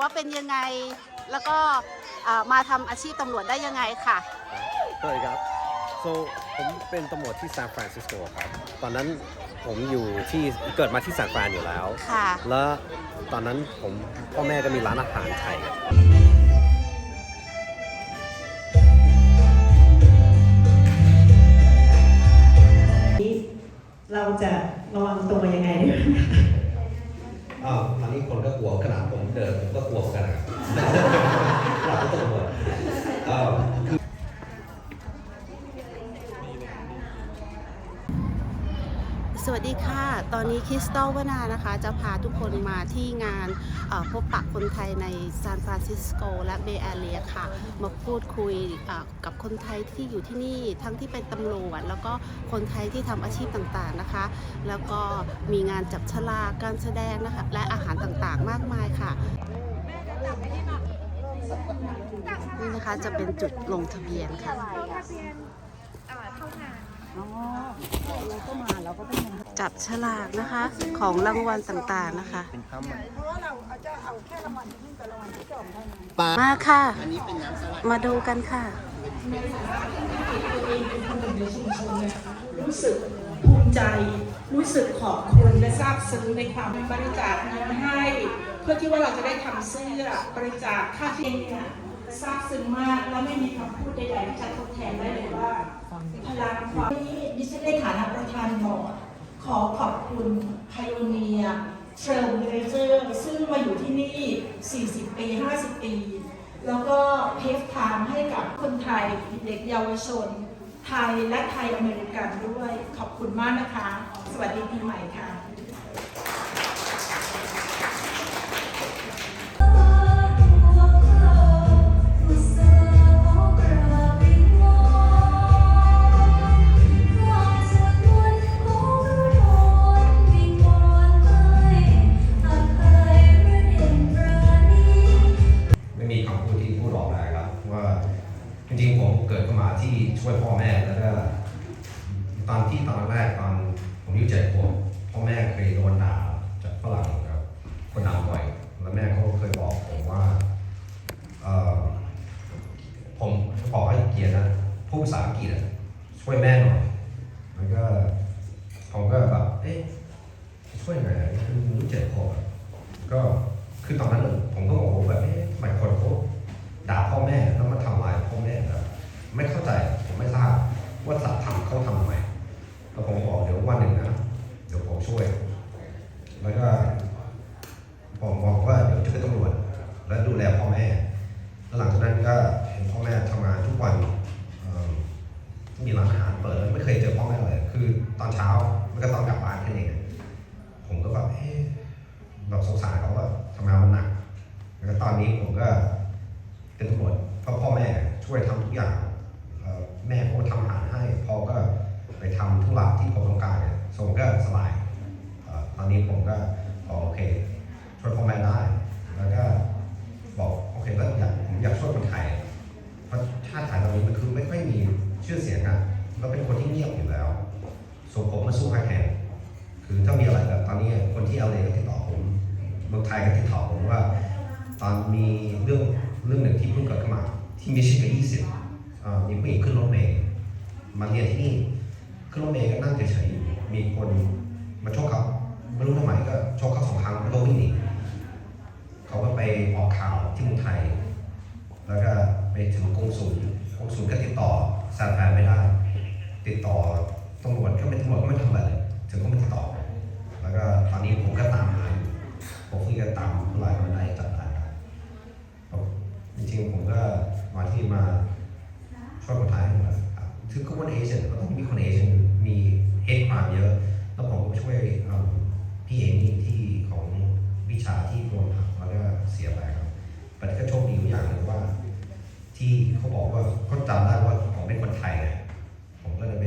ว่าเป็นยังไง แล้วก็เอ่อมาทำอาชีพตำรวจได้ยังไงค่ะสวัสดีครับ so ผมเป็นตำรวจที่ซานฟรานซิสโกครับ ตอนนั้นผมอยู่ที่เกิดมาที่ซานฟรานอยู่แล้ว ค่ะ แล้วตอนนั้นผมพ่อแม่ก็มีร้านอาหารไทยเราจะระวังตัวยังไงดีอ้าวตอนนี้คนก็กลัวขนาดผม เดินผมก็กลัวกันอนกัน ดีค่ะ ตอนนี้คริสตัลวนานะคะ จะพาทุกคนมาที่งานเอ่อพบปะคนไทยในซานฟรานซิสโกและเบย์แอเรียค่ะ มาพูดคุยเอ่อกับคนไทยที่อยู่ที่นี่ทั้งที่เป็นตำรวจ แล้วก็คนไทยที่ทำอาชีพต่างๆนะคะ แล้วก็มีงานจับฉลากการแสดงนะคะ และอาหารต่างๆมากมายค่ะนี่นะคะจะเป็นจุดลงทะเบียนค่ะ จับฉลากนะคะของรางวัลต่างๆนะคะมาค่ะ มาดูกันค่ะรู้สึกภูมิใจ รู้สึกขอบคุณและซาบซึ้งในความบริจาคเงินให้ เพื่อที่ว่าเราจะได้ทำเสื้อบริจาคค่าเทียนเนี่ยซาบซึ้งมาก และไม่มีคำพูดใดๆที่จะทดแทนได้ ขอขอบคุณไพโอเนียเทรลเ a เจอร์ซึ่งมาอยู่ที่นี่ 40 ปี 50 ปี แล้วก็เพฟทางให้กับคนไทยเด็กเยาวชน ไทยและไทยอเมริกันด้วย ขอบคุณมากนะคะ สวัสดีปีใหม่ค่ะ แล้วก็ผมก็แบบเอ๊ะช่วยยังไงอยคืออายุเจ็บคอก็คือตอนนั้นผมก็โอ้โหแบบเอ๊ะทำไมคนเขาด่าพ่อแม่แล้วมาทำลายพ่อแม่แบบไม่เข้าใจผมไม่ทราบว่าสัตว์ทำเขาทำทำไม ช้า มันก็ตอนกลับบ้านแค่นี้เองผมก็แบบเอ๊ะเราสงสารเขาว่าทำงานมันหนัก แล้วตอนนี้ผมก็เป็นตำรวจเพราะพ่อแม่ช่วยทำทุกอย่างแม่ก็ทำอาหารให้พ่อก็ไปทำธุระที่ผมต้องการเนี่ยส่วนผมก็สบายตอนนี้ผมก็บอกโอเคช่วยพ่อแม่ได้แล้วก็บอกโอเคแล้วอยากผมอยากช่วยคนไทยเพราะชาติไทยตอนนี้มันคือไม่ค่อยมีชื่อเสียงอะเราเป็นคนที่เงียบอยู่แล้ว ส่วนผมมาสู้ให้แทนคือถ้ามีอะไรแบบตอนนี้คนที่เอเลก็ติดต่อผมเมืองไทยก็ติดต่อผมว่า ตอนมีเรื่องเรื่องหนึ่งที่เพิ่งเกิดขึ้นมา ที่มิชิแกนยี่สิบมีผู้หญิงขึ้นรถเมล์มาเรียนที่นี่ขึ้นรถเมล์ก็นั่งเฉยๆอยู่มีคนมาชกเขาไม่รู้ทำไมก็ชกเขาสองครั้งแล้วก็วิ่งหนีเขาก็ไปออกข่าวที่เมืองไทย แล้วก็ไปถึงกงสุลกงสุลก็ติดต่อซานแฟนไม่ได้ ติดต่อ ตำรวจก็ไม่ตำรวจก็ไม่ทำอะไรเลยถึงก็ไม่ติดต่อ แล้วก็ตอนนี้ผมก็ตามหาอยู่ผมคุยกันตามไลน์มาได้จัดการผมจริงๆผมก็มาที่มาช่วยคนไทยให้หมดครับถึงก็คนเอเชียก็ต้องมีคนเอเชียมีเฮดความเยอะ แล้วผมก็ช่วยพี่เอนี่ที่ของวิชาที่โดนหักแล้วก็เสียไปครับแต่ก็โชคดีอยู่อย่างหนึงว่า ที่เขาบอกว่าเขาจำได้ว่าผมเป็นคนไทยไงผมก็เลยไป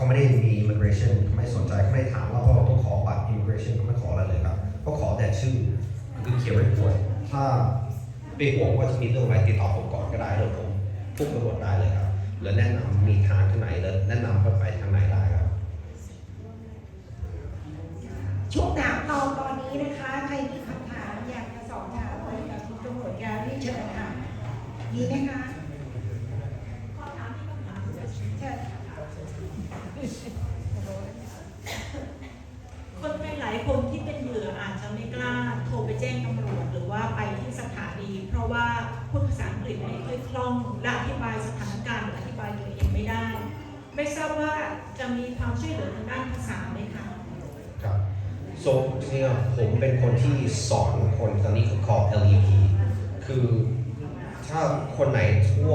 เขาไม่ได้มี immigration เขาไม่สนใจเขาไม่ถามว่าเราต้องขอบัตร immigration เขาไม่ขออะไรเลยครับเขาขอแต่ชื่อมันคือเขียนไว้ป่วยถ้าไปห่วงว่าจะมีเรื่องอะไรติดต่อผมก่อนก็ได้เดี๋ยผมพูดตำรวจได้เลยครับหรือแนะนำมีทางที่ไหนแล้วแนะนำเขาไปทางไหนได้ครับ ช่วงถามตอนตอนนี้นะคะ ใครมีคำถามอยากจะสอบถามอะไรกับคุณตำรวจการที่เชิญค่ะมีไหมคะขอถามที่คำถามเชิญ ค่ะคนไทยหลายคนที่เป็นเหยื่ออาจจะไม่กล้าโทรไปแจ้งตำรวจหรือว่าไปที่สถานี เพราะว่าพูดภาษาอังกฤษไม่ค่อยคล่องและอธิบายสถานการณ์หรืออธิบายตัวเองไม่ได้ ไม่ทราบว่าจะมีความช่วยเหลือทางด้านภาษาไหมคะครับ so จริงๆอะผมเป็นคนที่สอนคนตอนนี้คือ call LEP คือถ้าคนไหนทั่ว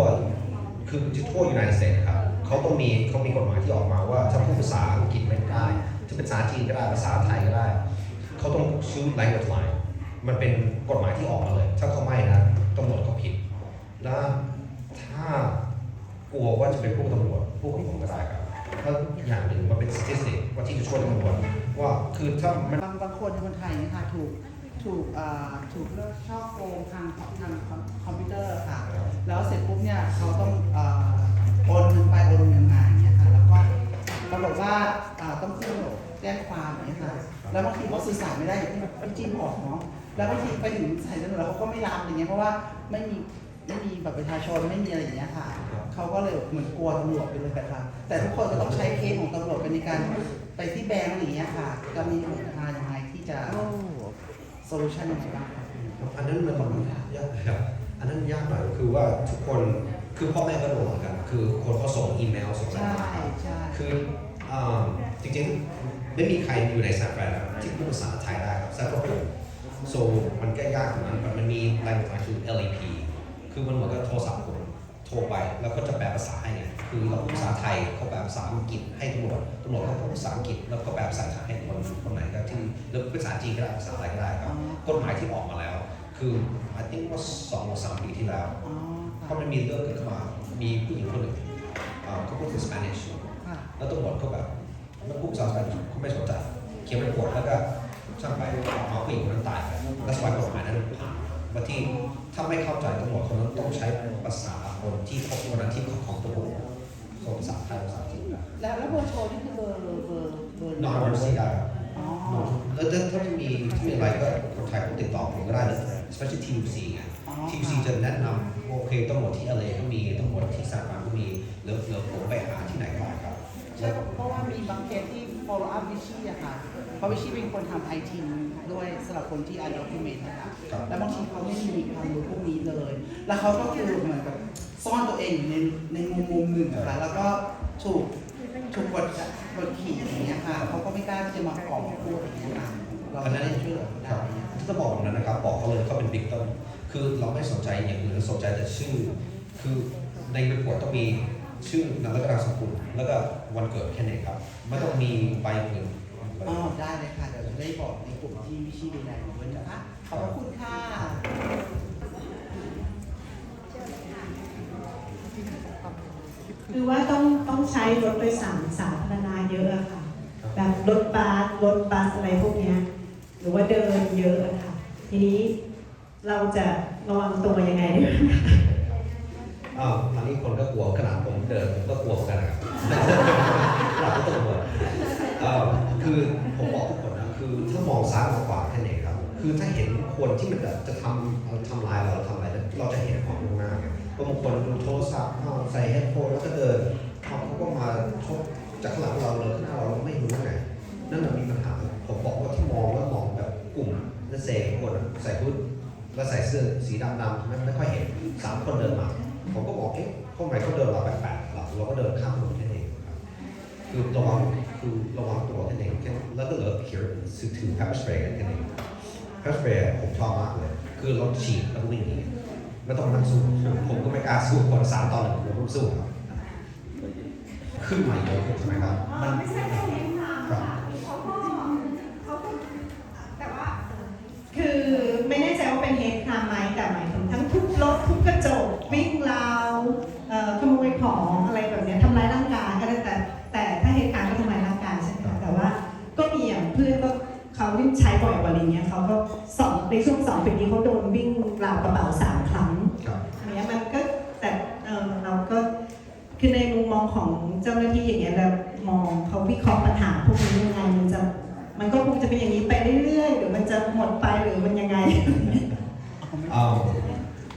คือทั่ว United States ครับ เขาต้องมีเขามีกฎหมายที่ออกมาว่าถ้าพูดภาษาอังกฤษไม่ได้จะเป็นภาษาจีนก็ได้ภาษาไทยก็ได้เขาต้อง choose language line มันเป็นกฎหมายที่ออกมาเลย ถ้าเขาไม่นะตำรวจก็ผิด แล้วถ้ากลัวว่าจะเป็นพวกตำรวจพวกผมก็ได้ครับถ้าอย่างหนึ่งมันเป็น statistic ว่าที่จะช่วยตำรวจว่าคือถ้ามันบางบางคนคนไทยเนี่ยค่ะถูกถูกเอ่อถูกเลิกช่อโกงทางทางคอมคอมพิวเตอร์ค่ะ แล้วเสร็จปุ๊บเนี่ยเขาต้องเอ่อ โอนเงินไปโอนเงินมาอย่างเงี้ยค่ะ แล้วก็ปรากฏว่าเอ่อต้องขึ้นแจ้งความอย่างเงี้ยค่ะ แล้วบางทีเขาสื่อสารไม่ได้อย่างที่พี่จีนบอกเนาะ แล้วบางทีไปถึงสถานีตำรวจแล้วเขาก็ไม่รับอย่างเงี้ยเพราะว่าไม่มีไม่มีบัตรประชาชนไม่มีอะไรอย่างเงี้ยค่ะเขาก็เลยเหมือนกลัวตำรวจไปเลยแบบค่ะ แต่ทุกคนก็ต้องใช้เคสของตำรวจเป็นในการไปที่แบงก์อย่างเงี้ยค่ะจะมีหนทางยังไงที่จะโซลูชันยังไงบ้างคะ อันนั้นมันต้องยากครับ อันนั้นยากหน่อยคือว่าทุกคนคือพ่อแม่ก็โดนเหมือนกัน คือคนเขาส่งอีเมลส่งอะไรใช่มาใช่คืออ่าจริงๆ ไม่มีใครอยู่ในซานฟรานที่พูดภาษาไทยได้ครับซานฟราน so มันก็ยากตรงนั้นมันมีรายการคือ LEP คือมันเหมือนกับโทรศัพท์คนโทรไปแล้วก็จะแปลภาษาให้ไงคือเราพูดภาษาไทยเขาแปลภาษาอังกฤษให้ตำรวจตำรวจเขาพูดภาษาอังกฤษแล้วก็แปลภาษาไทยให้คนคนไหนก็ที่แล้วภาษาจีนก็ได้ภาษาอะไรก็ได้ครับกฎหมายที่ออกมาแล้ว คือ I think ว่าสองหรือสามปีที่แล้ว อ๋อเพค่ะราะมันมีเรื่องเกิดขึ้นมา มีผู้หญิงคนหนึ่งเอ่อเขาพูดถึง Spanish ค่ะแล้วตำรวจเขาแบบไม่พูดภาษา Spanish เขาไม่สนใจเขียนเป็นบทแล้วก็ช่างไปเอาผู้หญิงคนนั้นตายไปแล้วสมัยกฎหมายนั้นผ่านว่าที่ถ้าไม่เข้าใจตำรวจคนนั้นต้องใช้ภาษาคนที่เขาคนนั้นที่เขาของตำรวจส่งภาษาไทยภาษาจีนได้แล้วแล้วเบอร์โทรนี่คือเบอร์เบอร์เบอร์เบอร์นอนบนซีได้ครับอ๋อ แล้วถ้าถ้าไม่มีถ้ามีอะไรก็คนไทยก็ติดต่อผมก็ได้นะ especially TUC ไงอ๋อ TUC จะแนะนำว่า โอเคตำรวจที่ LA ก็มีตำรวจที่ซานฟรานก็มีหรือหรือผมไปหาที่ไหนก็ได้ครับ ใช่เพราะว่ามีบางเคสที่ follow up วิชี่อะค่ะ เพราะวิชี่เป็นคนทำไอทีด้วยสำหรับคนที่ undocumented นะคะครับ แล้วบางทีเขาไม่มีความรู้พวกนี้เลย แล้วเขาก็คือเหมือนกับซ่อนตัวเองอยู่ในในมุมมุมหนึ่งอะค่ะแล้วก็ถูกถูกกดกดขี่อย่างเงี้ยค่ะเขาก็ไม่กล้าที่จะมาออกมาพูดอย่างเงี้ยค่ะเราจะได้ช่วยเหลือเขาคได้รับถ้าบอกแบบนั้นนะครับ บอกเขาเลยเขาเป็นบิ๊กต้น คือเราไม่สนใจอย่างอื่นเราสนใจแต่ชื่อ คือในรีพอร์ตต้องมีชื่อนามสกุลนามสกุลแล้วก็วันเกิดแค่ไหนครับไม่ต้องมีใบเงินอ๋อได้เลยค่ะเดี๋ยวจะได้บอกในกลุ่มที่วิชีดูแลอยู่ด้วยนะคะขอบพระคุณค่ะคือว่าต้องต้องใช้รถโดยสารสาธารณะเยอะอะค่ะ แบบรถบัสรถบัสอะไรพวกนี้หรือว่าเดินเยอะอะค่ะ ทีนี้ เราจะระวังตัวยังไงดีอ้าวอันนี้คนก็กลัวขนาดผมเดินผมก็กลัวเหมือนกันนะครับหลับก็ต้องกลัวคือผมบอกทุกคนนะคือถ้ามองซ้ายมองขวาแค่ไหนครับ คือถ้าเห็นคนที่มันจะทำเอ่อทำลายเราทำอะไรเราจะเห็นของตรงหน้าไงก็บางคนดูโทรศัพท์ใส่เฮดโฟนแล้วก็เดินเขาเขาก็มาชกจากหลังเราเลยข้างหน้าเราไม่รู้ไงนั่นน่ะมีปัญหาผมบอกว่าที่มองแล้วมองแบบกลุ่มและเซคนอะใส่ชุด แล้วใส่เสื้อสีดำๆไม่ไม่ค่อยเห็นสามคนเดินมา ผมก็บอกเอ๊ะทำไมเขาเดินมาแปลกๆเราเราก็เดินข้ามถนนแค่นั้นเองครับคือระวังคือระวังตัวแค่นั้นเองแล้วก็เหลือเขียนสื่อถือ pepper spray กันแค่นั้นเอง pepper spray ผมชอบมากเลย คือเราฉีดแล้วก็วิ่งหนีไม่ต้องนั่งสู้ผมก็ไม่กล้าสู้คนสามตอนหนึ่งผมต้องสู้ครับขึ้นมาเยอะใช่ไหมครับมันไม่ใช่แค่นี้ค่ะ ปีนี้เขาโดนวิ่งราวกระเป๋าสามครั้งครับ อันเนี้ยมันก็แต่เออเราก็คือในมุมมองของเจ้าหน้าที่อย่างเงี้ยเรามองเขาวิเคราะห์ปัญหาพวกนี้ยังไงมันจะมันก็คงจะเป็นอย่างนี้ไปเรื่อยๆหรือมันจะหมดไปหรือมันยังไง เอา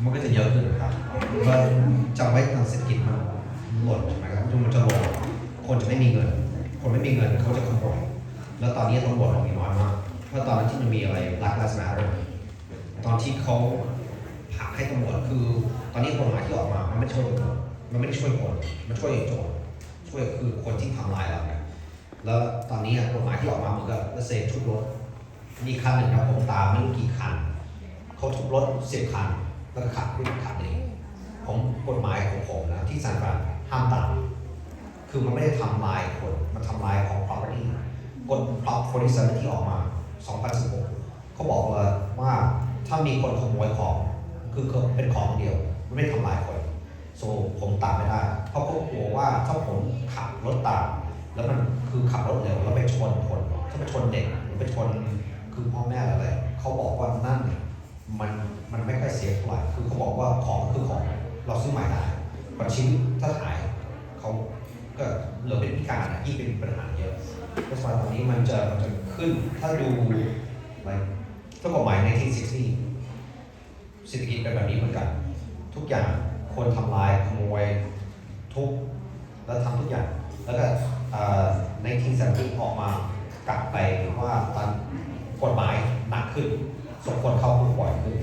มันก็จะเยอะขึ้นนะครับก็จำไว้ทางเศรษฐกิจมันหล่นใช่ไหมครับมันจะหล่นคนจะไม่มีเงิน คนไม่มีเงินเขาจะขโมยแล้วตอนนี้ตำรวจเรามีน้อยมาก เพราะตอนนั้นที่มันมีอะไร Black Lives Matter ตอนที่เขาผักให้ตำรวจคือ ตอนนี้กฎหมายที่ออกมามันไม่ช่วยตำรวจมันไม่ได้ช่วยคนมันช่วยโจรช่วยคือคนที่ทำลายเราเนี่ยแล้วตอนนี้กฎหมายที่ออกมาเหมือนกับเซฟทุบรถมีคันหนึ่งครับผมตามไม่รู้กี่คันเขาทุบรถสิบคันแล้วก็ขับขึ้นขับหนีของกฎหมายของผมนะที่ซานฟรานห้ามตัดคือมันไม่ได้ทำลายคนมันทำลายของ property กฎ Prop 47ที่ออกมา 2016เขาบอกเลยว่า ถ้ามีคนขโมยของ คือเป็นของเดียวไม่ทำลายคนโซผมตามไม่ได้เพราะเขากลัวว่าถ้าผมขับรถตาม แล้วมันคือขับรถเร็วแล้วไปชนคนถ้าไปชนเด็กหรือไปชนคือพ่อแม่อะไรเขาบอกว่านั่นเนี่ยมันมันไม่ค่อยเสียเท่าไหร่คือเขาบอกว่าของคือของเราซื้อใหม่ได้บางชิ้นถ้าหายเขาก็เหลือเป็นพิการนะที่เป็นปัญหาเยอะเพราะฉะนั้นตอนนี้มันจะมันจะขึ้นถ้าดูอะไร ถ้ากฎหมายในที่เศรษฐกิจเป็นแบบนี้เหมือนกัน ทุกอย่างคนทำลายขโมยทุบแล้วทำทุกอย่าง แล้วก็ในที่สันติออกมากลับไปว่าตอนกฎหมายหนักขึ้นสมควรเข้าคุกบ่อยขึ้น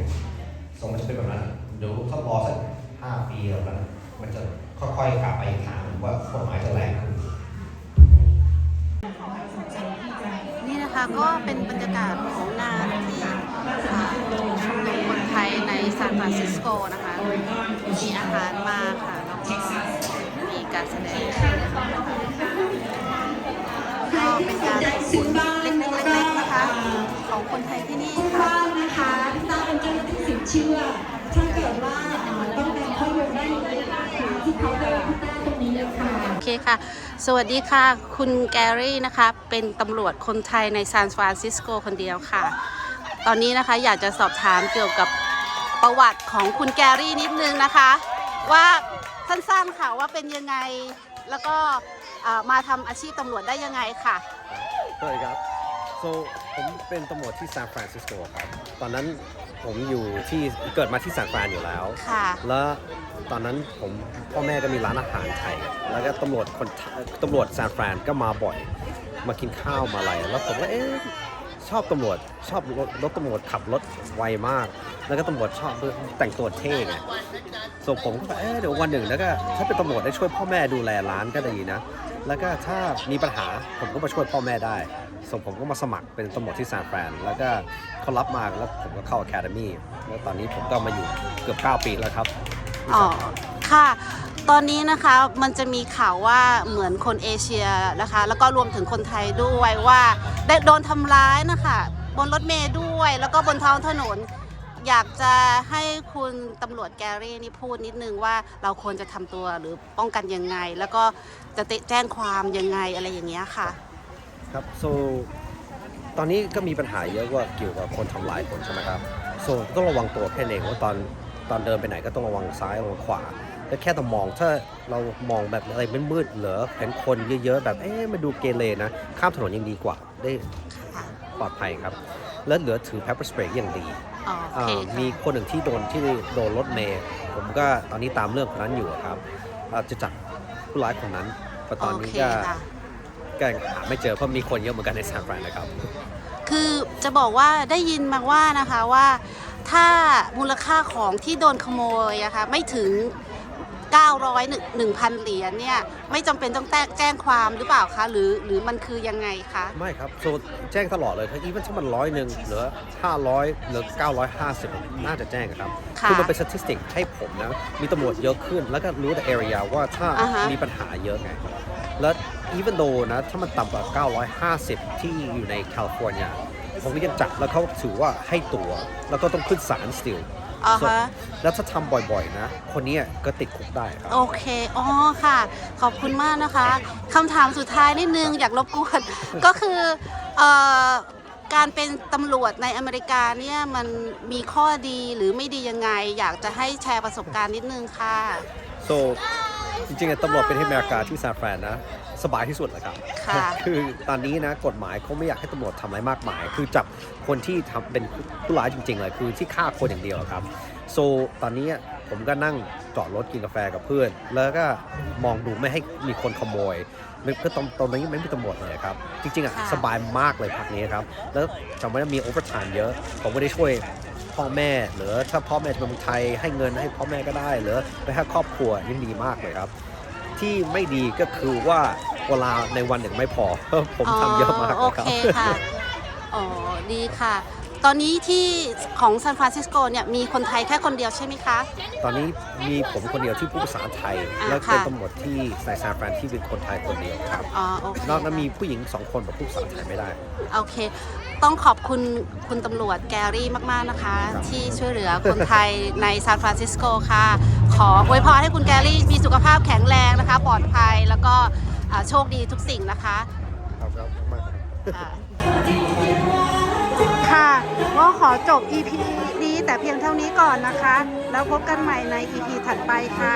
สมมันจะเป็นแบบนั้นเดี๋ยวถ้ารอสักห้าปีแล้วนั้น มันจะค่อยๆกลับไปอีกทางว่ากฎหมายจะแรงขึ้นนี่นะคะก็เป็นบรรยากาศของงานที่อ่า คนไทยในซานฟรานซิสโกนะคะ มีอาหารมาค่ะ แล้วก็มีการแสดงนะคะก็เป็นการพูดเล็กๆเล็กๆนะคะ ของคนไทยที่นี่ทุกค่ะบ้านนะคะที่ต้าเป็นเจ้าหน้าที่สินเชื่อ ถ้าเกิดว่าเอ่อต้องการข้อมูลได้เลยนะคะที่เคาน์เตอร์ที่ต้าตรงนี้เลยค่ะโอเคค่ะ สวัสดีค่ะ คุณแกรี่นะคะ เป็นตำรวจคนไทยในซานฟรานซิสโกคนเดียวค่ะ ตอนนี้นะคะอยากจะสอบถามเกี่ยวกับประวัติของคุณแกรี่นิดนึงนะคะ ว่าสั้นๆค่ะว่าเป็นยังไงแล้วก็เอ่อมาทำอาชีพตำรวจได้ยังไงค่ะ สวัสดีครับ so ผมเป็นตำรวจที่ซานฟรานซิสโกครับ ตอนนั้นผมอยู่ที่เกิดมาที่ซานฟรานอยู่แล้ว ค่ะ แล้วตอนนั้นผมพ่อแม่ก็มีร้านอาหารไทย แล้วก็ตำรวจคนตำรวจซานฟรานก็มาบ่อย มากินข้าวมาอะไร แล้วผมก็เอ๊ะ ชอบตำรวจชอบรถรถตำรวจขับรถไวมาก แล้วก็ตำรวจชอบแต่งตัวเท่ไงส่วนผมก็แบบเอ๊ะเดี๋ยววันหนึ่งแล้วก็ถ้าเป็นตำรวจได้ช่วยพ่อแม่ดูแลร้านก็ดีนะ แล้วก็ถ้ามีปัญหาผมก็มาช่วยพ่อแม่ได้ส่วนผมก็มาสมัครเป็นตำรวจที่ซานฟรานแล้วก็เขารับมาแล้วผมก็เข้าอะคาเดมี่แล้วตอนนี้ผมก็มาอยู่เกือบ 9 ปีแล้วครับ อ๋อ ค่ะ ตอนนี้นะคะมันจะมีข่าวว่าเหมือนคนเอเชียนะคะ แล้วก็รวมถึงคนไทยด้วยว่าได้โดนทำร้ายนะคะ บนรถเมล์ด้วย แล้วก็บนท้องถนน อยากจะให้คุณตำรวจแกรี่นี่พูดนิดนึงว่าเราควรจะทำตัวหรือป้องกันยังไง แล้วก็จะแจ้งความยังไงอะไรอย่างเงี้ยค่ะ ครับ so ตอนนี้ก็มีปัญหาเยอะว่าเกี่ยวกับคนทำร้ายคนใช่ไหมครับ so ต้องระวังตัวแค่นั้นเองว่าตอนตอนเดินไปไหนก็ต้องระวังซ้ายระวังขวา แล้วแค่ต้องมองถ้าเรามองแบบอะไรมืดๆเหรอเห็นคนเยอะๆ แบบเอ๊ะมาดูเกเรนะ ข้ามถนนยังดีกว่าได้ค่ะปลอดภัยครับ แล้วเหลือถือ pepper spray อย่างดีอ๋อโอเคอ่าค่ะมีคนหนึ่งที่โดนที่โดนรถเมย์ผมก็ตอนนี้ตามเรื่องคนนั้นอยู่อะครับอ่าจะจับผู้ร้ายคนนั้นแต่ตอนโอนี้เคก็ค่ะก็ยังหาไม่เจอเพราะมีคนเยอะเหมือนกันในซานฟรานนะครับ คือจะบอกว่าได้ยินมาว่านะคะว่าถ้ามูลค่าของที่โดนขโมยอะคะไม่ถึง 900 1,000เหรียญเนี่ยไม่จำเป็นต้องแจ้งความหรือเปล่าคะ หรือหรือมันคือยังไงคะ ไม่ครับโซแจ้งตลอดเลยครับอีเวนถ้ามันร้อยหนึ่งเหลือ500เหลือ 950 น่าจะแจ้งครับค่ะ อมันเป็นสถิติให้ผมนะ มีตำรวจเยอะขึ้น แล้วก็รู้แต่ area ว่าถ้าอ่าฮะ มีปัญหาเยอะไง แล้ว even though นะ ถ้ามันต่ำกว่า 950 ที่อยู่ในแคลิฟอร์เนียผมก็ยังจับแล้วเขาถือว่าให้ตัว แล้วก็ต้องขึ้นศาล still อ๋ อ So ฮะ แล้วถ้าทำบ่อยๆนะ คนเนี้ยก็ติดคุกได้ครับ โอเค อ๋อ ค่ะ ขอบคุณมากนะคะ คำถามสุดท้ายนิดนึง อยากรบกวน ก็คือเอ่อการเป็นตำรวจในอเมริกาเนี่ยมันมีข้อดีหรือไม่ดียังไง อยากจะให้แชร์ประสบการณ์นิดนึงค่ะ so จริงๆอะตำรวจเป็นที่อเมริกาที่ซานฟรานนะ สบายที่สุดเลยครับค่ะคือตอนนี้นะกฎหมายเขาไม่อยากให้ตำรวจทำอะไรมากมาย คือจับคนที่ทำเป็นผู้ร้ายจริงๆเลยคือที่ฆ่าคนอย่างเดียวครับโซตอนนี้ผมก็นั่งจอดรถกินกาแฟกับเพื่อน แล้วก็มองดูไม่ให้มีคนขโมยมันก็ตรงตรงนี้ไม่มีตำรวจเลยครับ จริงๆอะค่ะสบายมากเลยพักนี้ครับ แล้วจำไว้ว่ามีโอเวอร์ไทม์เยอะ ผมไม่ได้ช่วยพ่อแม่หรือถ้าพ่อแม่จะเป็นคนไทยให้เงินให้พ่อแม่ก็ได้ หรือไปให้ครอบครัวยิ่งดีมากเลยครับ ที่ไม่ดีก็คือว่า เวลาในวันหนึ่งไม่พอ ผมทำเยอะมากโอเลยครับ เคค่ะ อ๋อ ดีค่ะ ตอนนี้ที่ของซานฟรานซิสโกเนี่ยมีคนไทยแค่คนเดียวใช่ไหมคะ ตอนนี้มีผมคนเดียวที่พูดภาษาไทย อ่าแล้วเป็นค่ะ ตำรวจที่ในซานฟรานที่เป็นคนไทยคนเดียวครับ อ๋อโอเคนอกนั้นมีผู้หญิงสองคนแบบพูดภาษาไทยไม่ได้ โอเค ต้องขอบคุณคุณตำรวจแกรี่มาก ๆ นะคะ ครับ ที่ช่วยเหลือคนไทยในซานฟรานซิสโกค่ะ ขออวยพรให้คุณแกรี่มีสุขภาพแข็งแรงนะคะ ปลอดภัยแล้วก็อ่าโชคดีทุกสิ่งนะคะครับครับมากครับ ค่ะก็ขอจบ EP นี้แต่เพียงเท่านี้ก่อนนะคะ แล้วพบกันใหม่ใน EP ถัดไปค่ะ